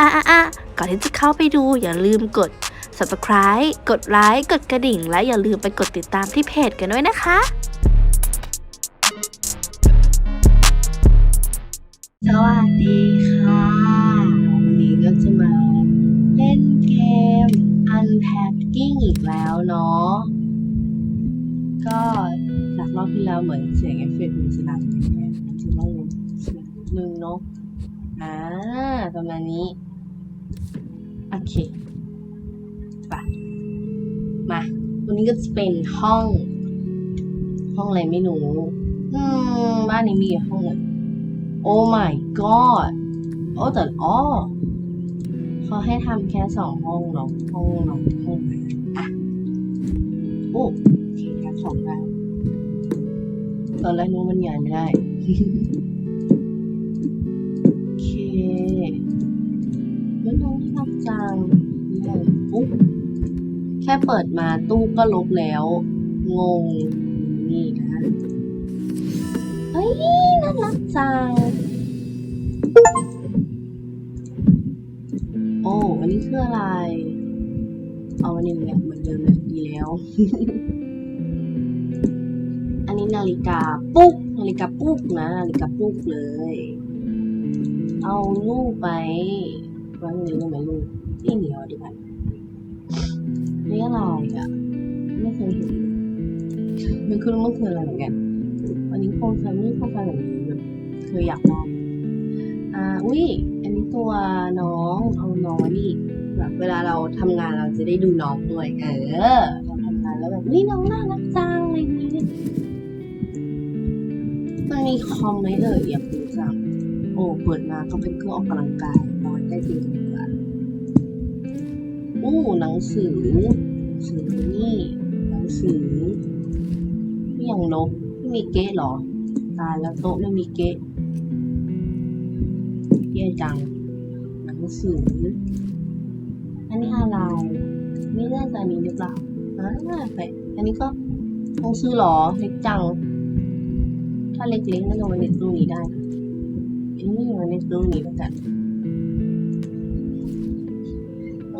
อะอะอะก่อนที่จะเข้าไปดูอย่าลืมกด subscribe กดไลค์กดกระดิ่ง และอย่าลืมไปกดติดตามที่เพจกันด้วยนะคะสวัสดีค่ะ วันนี้ก็จะมาเล่นเกม Unpacking อีกแล้วเนาะ ก็จากรอบที่แล้วเหมือนเสียงเอฟเฟกต์มันจะดังไปแค่มันจะต้องเสียงนิดนึงเนาะ อ่าประมาณนี้ โอเคไปมาวันนี้ก็จะเป็นห้อง ห้องอะไรไม่รู้ อืม บ้านนี้มีกี่ห้องอะโอ้ my god โอ้แต่อ๋อเขาให้ทำแค่สองห้องเนาะห้องนอห้องน้ำอะโอ้โอเคแค่สองได้ตอนแรกนึกว่ามันใหญ่ไม่ได้ ไม่น้องที่รักจังเนี่ปุ๊บแค่เปิดมาตู้ก็ลบแล้ว งง นี่นะเฮ้ยน่ารักจัง โอ้อันนี้คืออะไร เอาอันนี้แบบเหมือนเดิมเลยดีแล้ว อันนี้นาฬิกาปุ๊กนาฬิกาปุ๊กนะนาฬิกาปุ๊กเลย เอาลูกไป วางนี้ได้ไหมลูกนี่เหนียวดีกว่านี่อะไรอะ ไม่เคยเห็นไม่คือมันคืออะไรเหมือนกันวันนี้คมไฟไม่ได้โคมไฟแบบนี้แบบเคยอยากลองอ่าอุ้ยอันนี้ตัวน้องเอาน้องนี่แบบเวลาเราทำงานเราจะได้ดูน้องด้วยเออเราทำงานแล้วแบบนี่น้องน่ารักจังอะไรอย่างนี้มันมีคอมไหมเอ่ยอยากรู้จังโอ้เปิดมาก็เป็นเครื่องออกกำลังกาย ได้จริงดีกว่าอู้หนังสือหนังสือนี่หนังสือนี่ย่างนกไม่มีเก๊ะหรอ ตายแล้วโต๊ะไม่มีเก๊ะแย่จัง หนังสือ อันนี้อะไรไม่แน่ใจนี้หรือเปล่าอ่าไปอันนี้ก็หนังสือหรอเล็กจัง ถ้าเล็กๆน่าจะไว้ในตู้นี้ได้อันนี้ไว้ในตู้นี้แล้วกัน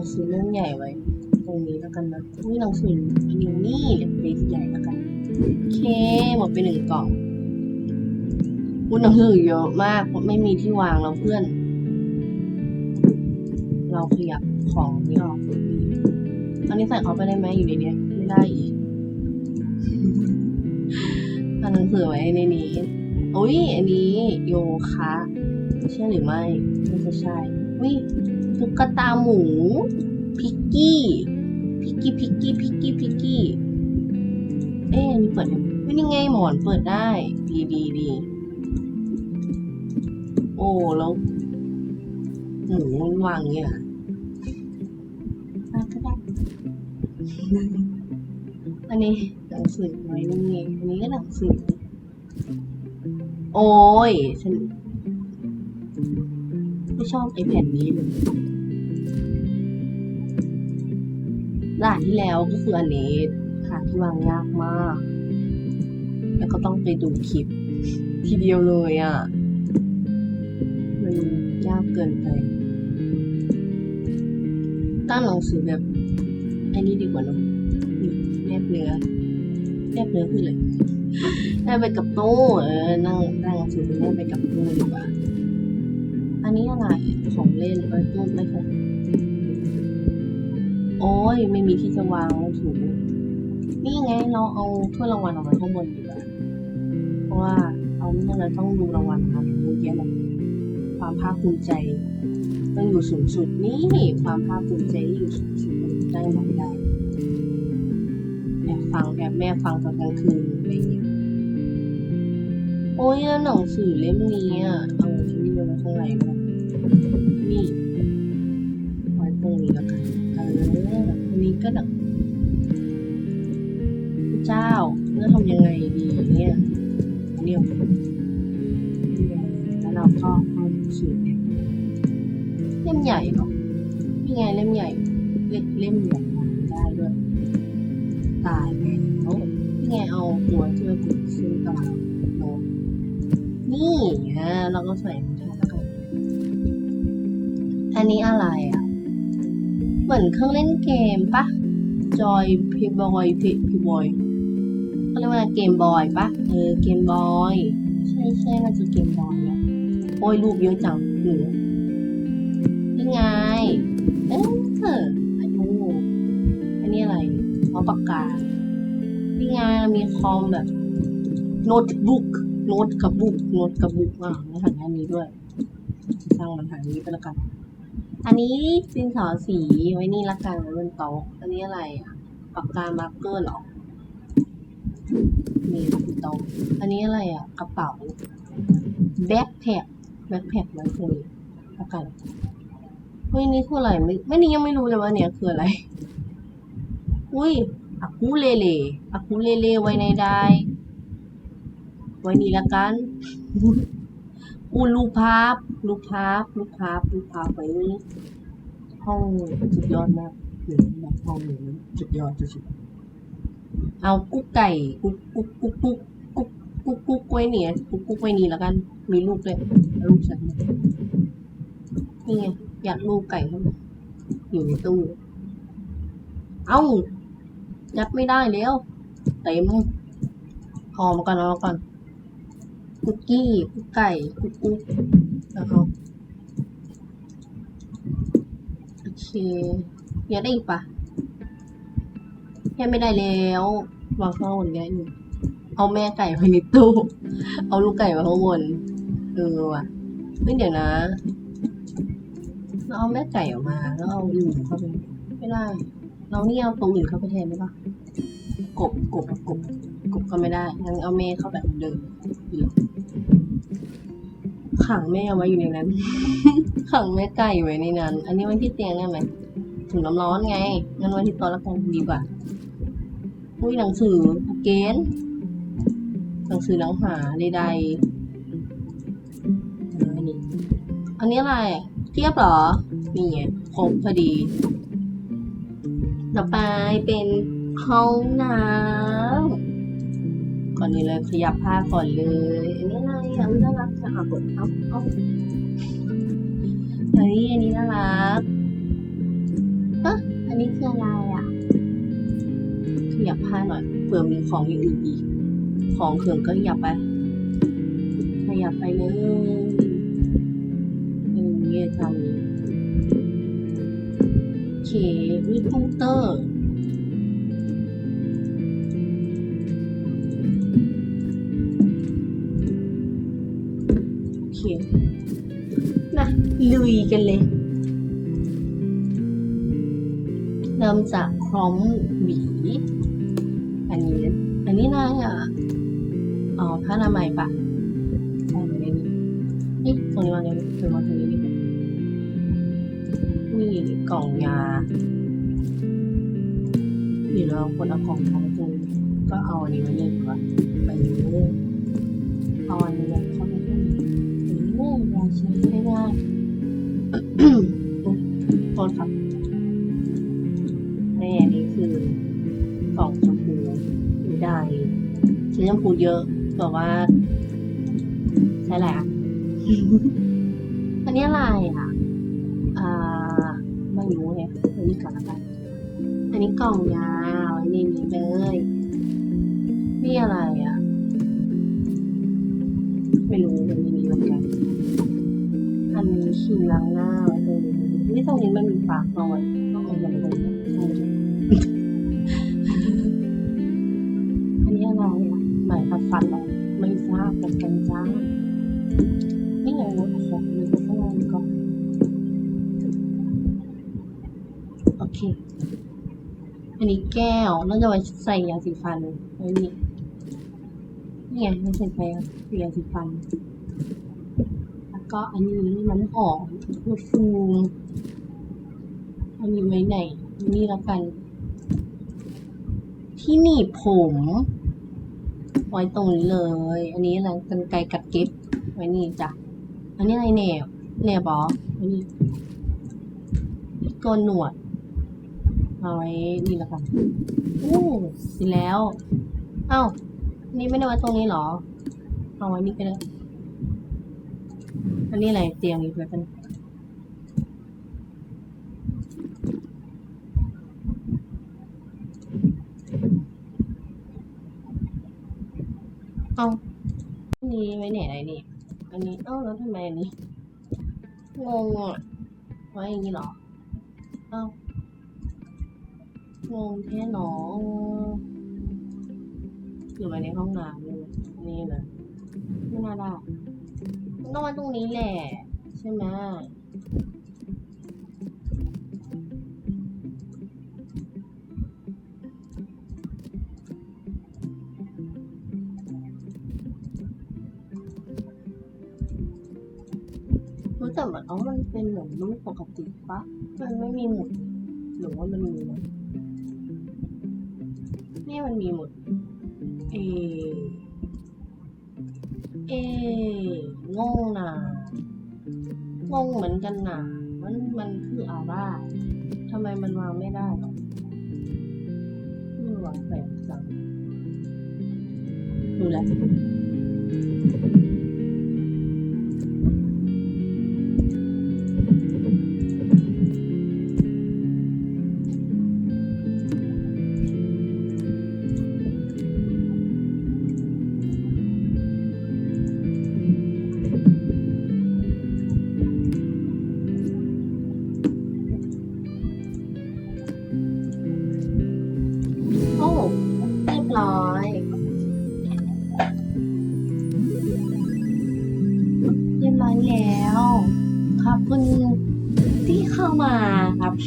งสือเล่มใหญ่ไว้ ตรงนี้แล้วกันนะอุ้ยหนังสืออันนี้นี่เล็กใหญ่แล้วกัน โอเค หมดไปหนึ่งกล่องอุ้ยหนังสือเยอะมากเพราะไม่มีที่วางแล้วเพื่อน เราขยับของนี้ออกตอนนี้ใส่เขาไปได้ไหมอยู่ในนี้ไม่ได้อีกเอาหนังสือไว้ในนี้อุ้ยอันนี้โยคะใช่หรือไม่ไม่ใช่ อุ้ยตุ๊กตาหมู พิกกี้ พิกกี้ พิกกี้ พิกกี้ พิกกี้ เอ๊ะอันนี้เปิดยังไม่นี่ไงหมอนเปิดได้ ดีดีดีโอ้ แล้วหมูมันวางเนี่ยอะก็ได้ อันนี้หนังสือไว้นี่ไงอันนี้ก็หนังสือ โอ้ยฉัน ไม่ชอบไอแผ่นนี้เลยด่านที่แล้วก็คืออันนี้หาที่วางยากมาก แล้วก็ต้องไปดูคลิป ทีเดียวเลยอะ มันยากเกินไป ตั้งหนังสือแบบไอ้นี่ดีกว่าเนอะนี่แนบเนื้อแนบเนื้อคือเลยแนบไปกับโต้เออนั่งนั่งหนังสือแนบไปกับโต้ดีกว่า อันนี้อะไร ของเล่นเออตู้ไม่ใช่โอ้ยไม่มีที่จะวางแล้วถูนี่ไงเราเอาถ้วยรางวัลออกมาข้างบนดีกว่าเพราะว่าเอาไม่งั้นเราต้องดูรางวัลครับเยอะแยะเลยความภาคภูมิใจต้องอยู่สูงสุดนี่ความภาคภูมิใจที่อยู่สูงสุดได้หมดได้แอบฟังแอบแม่ฟังตอนกลางคืนอะไรอย่างเงี้ยโอ้ยหนังสือเล่มนี้อะเอาที่นี่ไว้ข้างในด้วย นี่ไว้ตรงนี้แล้วกันเอออันนี้ก็แบบพระเจ้าแล้วทำยังไงดีเนี่ยเนี่ยแล้วเราก็เอาหนังสือเนี่ยเล่มใหญ่เหรอนี่ไงเล่มใหญ่ เล็กเล่มใหญ่ได้ด้วย ตายแล้วนี่ไงเอาตัวที่มันติดซึ่งกระเป๋าโนนี่ฮะเราก็ใส่มาแทนแล้วกันแอันนี้อะไรอะ เหมือนเครื่องเล่นเกมปะจอยพีบอยพีพีบอยเขาเรียกว่าเกมบอยปะเออเกมบอยใช่ใช่น่าจะเกมบอยแหละโอ้ยรูปเยอะจังหนูนี่ไง เอ๊ะเอออันนี้อันนี้อะไรเอาปากกานี่ไงมีคอมแบบโน้ตบุ๊กโน้ตกับบุ๊กโน้ตกับบุ๊กอะแล้วหันอันนี้ด้วยสร้างมันหันนี้ไปแล้วกัน อันนี้ดินสอสีไว้นี่ละกันไว้บนโต๊ะอันนี้อะไรอะปากกามาร์กเกอร์เหรอนี่บนโต๊ะอันนี้อะไรอะ กระเป๋าแบ็คแพ็คแบ็คแพ็คไว้ตรงนี้ละกันเฮ้ยนี่คืออะไรไม่ไม่นี่ยังไม่รู้เลยว่าเนี่ยคืออะไร อุ้ยอากูเลเลอากูเลเลไว้ในได้ไว้นี่ละกัน อูรูปภาพรูปภาพรูปภาพรูปภาพไว้ห้องสุดยอดมากหรือแบบห้องหรือสุดยอดสุดๆเอากุ๊กไก่กุ๊กกุ๊กกุ๊กกุ๊กกุ๊กกุ๊กกุ๊กไว้เนี่ยกุ๊กกุ๊กไว้นี่แล้วกัน มีลูกเลยลูกฉันนี่ไงอยากลูกไก่เขาอยู่ในตู้ เอ้ายัดไม่ได้แล้วเต็มหอมก่อนเอาก่อน คุกกี้คุกไก่คุกกุ๊กแล้วเขาโอเคยัดได้อีกปะยังไม่ได้แล้ววางข้างบนแกอยู่เอาแม่ไก่ไว้ในตู้เอาลูกไก่ไว้ข้างบนเออว่ะไม่เดี๋ยวนะเราเอาแม่ไก่ออกมาแล้วเอาอื่นเข้าไปไม่ได้ เรานี่เอาตัวอื่นเข้าไปแทนได้ปะกบกบกบกบก็ไม่ได้งั้นเอาแม่เข้าแบบเดิมอีก ขังแม่เอาไว้อยู่ในนั้น ขังแม่ไก่ไว้ในนั้น อันนี้ไว้ที่เตียงได้ไหมถุงน้ำร้อนไงงั้นไว้ที่โต๊ะแล้วกันดีกว่าอุ้ยหนังสือเกณฑ์หนังสือหนังหาใดๆอันนี้อันนี้อะไรเทียบหรอ นี่ไงครบพอดี ต่อไปเป็นห้องน้ำ ก่อนนี้เลยขยับผ้าก่อนเลยอันนี้อะไรอะอุ๊ยน่ารักจะอะกดเอาเอาเฮ้ยอันนี้น่ารักเอ๊ะอันนี้คืออะไรอะ ขยับผ้าหน่อยเผื่อมีของอย่างอื่นอีก ของเขื่องก็ขยับไป ขยับไปเลยเออเนี่ยทำนี้โอเคมีคอมพิวเตอร์ โอเคมาลุยกันเลย เริ่มจากพร้อมหวี อันนี้ อันนี้น่าจะอ๋อผ้าอนามัยปะใส่ไว้ในนี้นี่ตรงนี้วางไงหรือวางตรงนี้ดีกว่านี่กล่องยาเดี๋ยวเราคนเอาของของจริงก็เอาอันนี้มาเล่นก่อนไปเลยเอาอันนี้เข้าไปข้างใน เออยาใช้ได้ง่ายโทษครับนี่อันนี้คือกล่องชมพูไม่ได้ใช้ชมพูเยอะแบบว่าใช้อะไรอะอันนี้อะไรอะอ่าไม่รู้เลยอันนี้ก่อนละกันอันนี้กล่องยาวอันนี้นี่เลยนี่อะไรอะ ไม่รู้มันมีเหมือนกัน อันนี้ขีมล้างหน้าไว้ตรงนี้นี่ตรงนี้มันมีปากนอนต้องเอาอย่างตรงนี้อันนี้อะไรอะหมายขัดฟันหรอไม่ทราบกันกันจ้านี่ไงรถของมีข้างในก่อนโอเค อันนี้แก้วน่าจะไว้ใส่ยาสีฟันไว้นี่นี่ไงไม่ใส่ไปยาสีฟัน ก็อันนี้น้ำหอมพูดฟูอันนี้ไว้ไหน นี่ล้วกัน ที่หนีบผมไว้ตรงนี้เลย อันนี้อะไรกันไกรกัดเก็บไว้นี่จ้ะ อันนี้อะไรแหนบแหนบบอไว้นี่โกนหนวดเอาไว้นี่ล้วกันอู้สร็จแล้ว เอ้า นี่ไม่ได้ไว้ตรงนี้หรอ เอาไว้นี่ก็ได้ อันนี้อะไรเตียงอีกแล้วกันเอาอันี่ไว้ไหนไหนนี่ อันนี้ เอ้าแล้วทำไมอันนี้ งงอะ ไว้อย่างนี้หรอ เอ้างงแค่หนออยู่ไปในห้องน้ำนี่นี่เลยไม่น่าได้ นองมาตรงนี้แหละ ใช่ไหมรู้แต่มันอ๋อมันเป็นเหมือนรูปปกติปะมันไม่มีหมุดหรือว่ามันมีนี่มันมีหมุดเอ เองงนะงงเหมือนกันนะมันมันคืออะไรทำไมมันวางไม่ได้หรอมันวางแปลกจังดูแล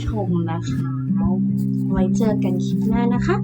ชมนะคะ ไว้เจอกันคลิปหน้านะคะ